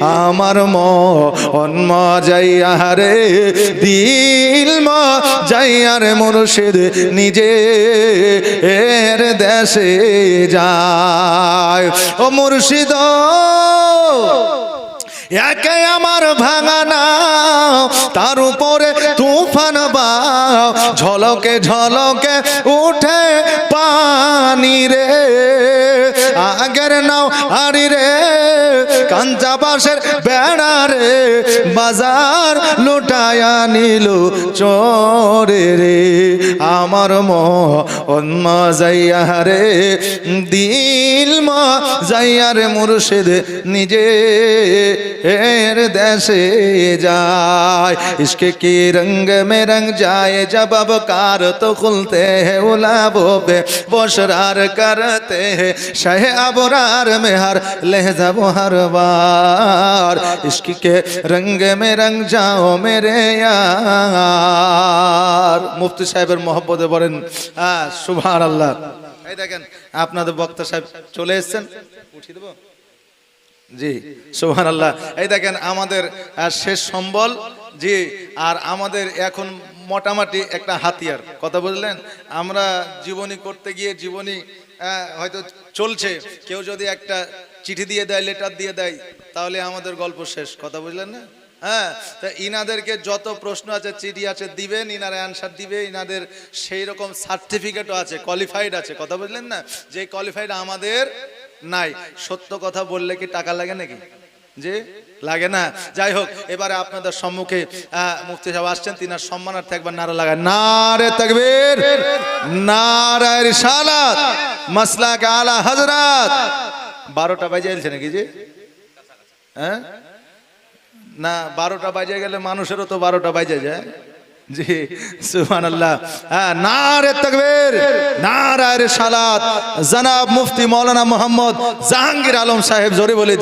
আমার মন যাইয়া রে, দিল যাইয়া রে মুর্শিদ নিজে এর দেশে যায়। ও মুর্শিদ, একে আমার ভাঙানা তার উপরে তুফান বাও, ঝলকে ঝলকে উঠে পানি রে, আগের নাও হারি রে। কাঞ্চাবাসের বেড়ারে বাজার লুটায়া নিল চরে রে। আমার মা যাইয়া রে, দিল মা যাইয়া রে মুর্শিদ নিজে এর দেশে যায়। ইসকে কি রঙ মে রঙ যায় জব কার তো খুলতে হে উলাবো বে বসরার করতে হে, শাহে আবরার মেহার বহার लहजा वो हर बार इश्क के रंग में रंग जाओ मेरे यार মুফতি সাহেবের মহব্বতে বলেন হ্যাঁ সুভান আল্লাহ এই দেখেন আপনাদের বক্তা সাহেব চলে এসেছেন উঠিয়ে দেবো জি সোহান আল্লাহ এই দেখেন আমাদের আহ, শেষ সম্বল জি, আর আমাদের এখন মোটামুটি একটা হাতিয়ার। কথা বুঝলেন? আমরা জীবনী করতে গিয়ে জীবনী হয়তো চলছে। কেউ যদি একটা চিঠি দিয়ে দেয়, লেটার দিয়ে দেয়, তাহলে আমাদের গল্প শেষ। কথা বুঝলেন না? হ্যাঁ তা ইনাদেরকে যত প্রশ্ন আছে, চিঠি আছে, দিবেন, ইনারা অ্যান্সার দিবে, ইনাদের সেই রকম সার্টিফিকেটও আছে কোয়ালিফাইড আছে। কথা বুঝলেন না? যে কোয়ালিফাইড আমাদের নাই। সত্য কথা বললে কি টাকা লাগে নাকি? যে লাগে না। যাই হোক, এবারে আপনাদের সম্মুখে মুফতি সাহেব আসছেন, তিনার সম্মানার্থে একবার নারা লাগায় নারে তকবীর, নারায় রিসালাত, মাসলাক আলা হযরত। বারোটা বাজে এলছে নাকি যে হ্যাঁ? না, বারোটা বাজে গেলে মানুষেরও তো বারোটা বাজে যায়। জি সুবহান আল্লাহ হ্যাঁ নারে তকবীর, নারায় রিসালাত। জনাব মুফতি মাওলানা মোহাম্মদ জাহাঙ্গীর আলম সাহেব জোরে বলে